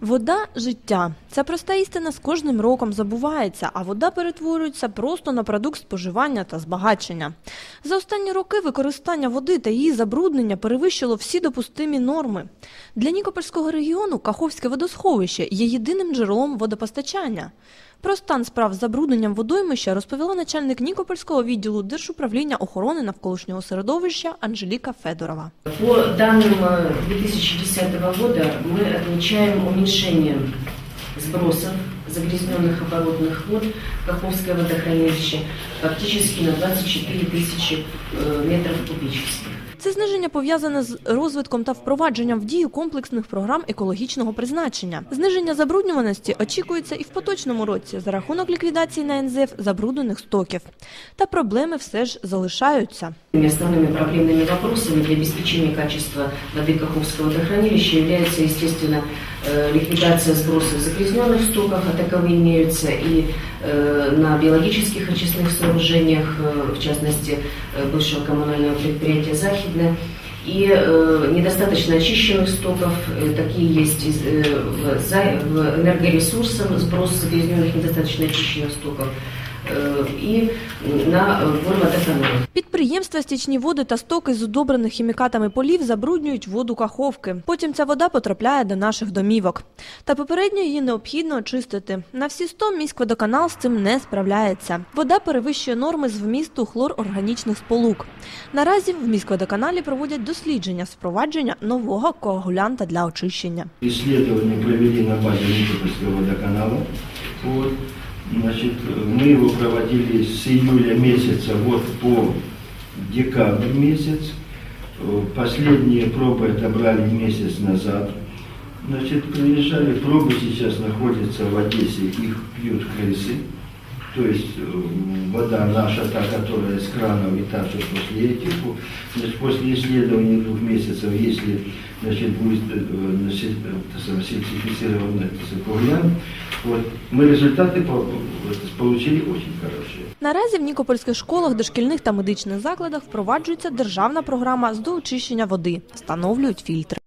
Вода життя. Ця проста істина з кожним роком забувається, а вода перетворюється просто на продукт споживання та збагачення. За останні роки використання води та її забруднення перевищило всі допустимі норми. Для Нікопольського регіону Каховське водосховище є єдиним джерелом водопостачання. Про стан справ з забрудненням водоймища розповіла начальник Нікопольського відділу Держуправління охорони навколишнього середовища Анжеліка Федорова. По данным э, 2010 года мы отмечаем уменьшение сбросов загрязненных оборотных вод в Каховское водохранилище практически на 24 тысячи э, метров кубических. Це зниження пов'язане з розвитком та впровадженням в дію комплексних програм екологічного призначення. Зниження забруднюваності очікується і в поточному році за рахунок ліквідації на НЗФ забруднених стоків. Та проблеми все ж залишаються. Основными проблемными вопросами для обеспечения качества воды Каховского водохранилища является, естественно, э, ликвидация сбросов загрязненных стоков, а таковые имеются и э, на биологических очистных сооружениях, э, в частности, э, бывшего коммунального предприятия «Захидное», и э, недостаточно очищенных стоков, э, такие есть из, э, в, за- в энергоресурсах, сброс загрязненных недостаточно очищенных стоков, э, и на водоканал. Підприємства, стічні води та стоки з удобрених хімікатами полів забруднюють воду каховки. Потім ця вода потрапляє до наших домівок. Та попередньо її необхідно очистити. На всі 100 міськводоканал з цим не справляється. Вода перевищує норми з вмісту хлорорганічних сполук. Наразі в міськводоканалі проводять дослідження з впровадження нового коагулянта для очищення. Исследование провели на Никопольского водоканала. Значит, мы его проводили с июля месяца вот по декабрь месяц. Э, Последние пробы отобрали месяц назад. Значит, приезжали, пробы сейчас находятся в Одессе, их пьют крысы. То есть э, вода наша, та, которая из кранов, и та, что после этих, значит, после исследования двух месяцев, если значит, будет э, значит, э, так сказать, сертифицирован это сапоглян, вот, мы результаты по- вот, получили очень хорошие. Наразі в нікопольських школах, дошкільних та медичних закладах впроваджується державна програма з доочищення води, встановлюють фільтри.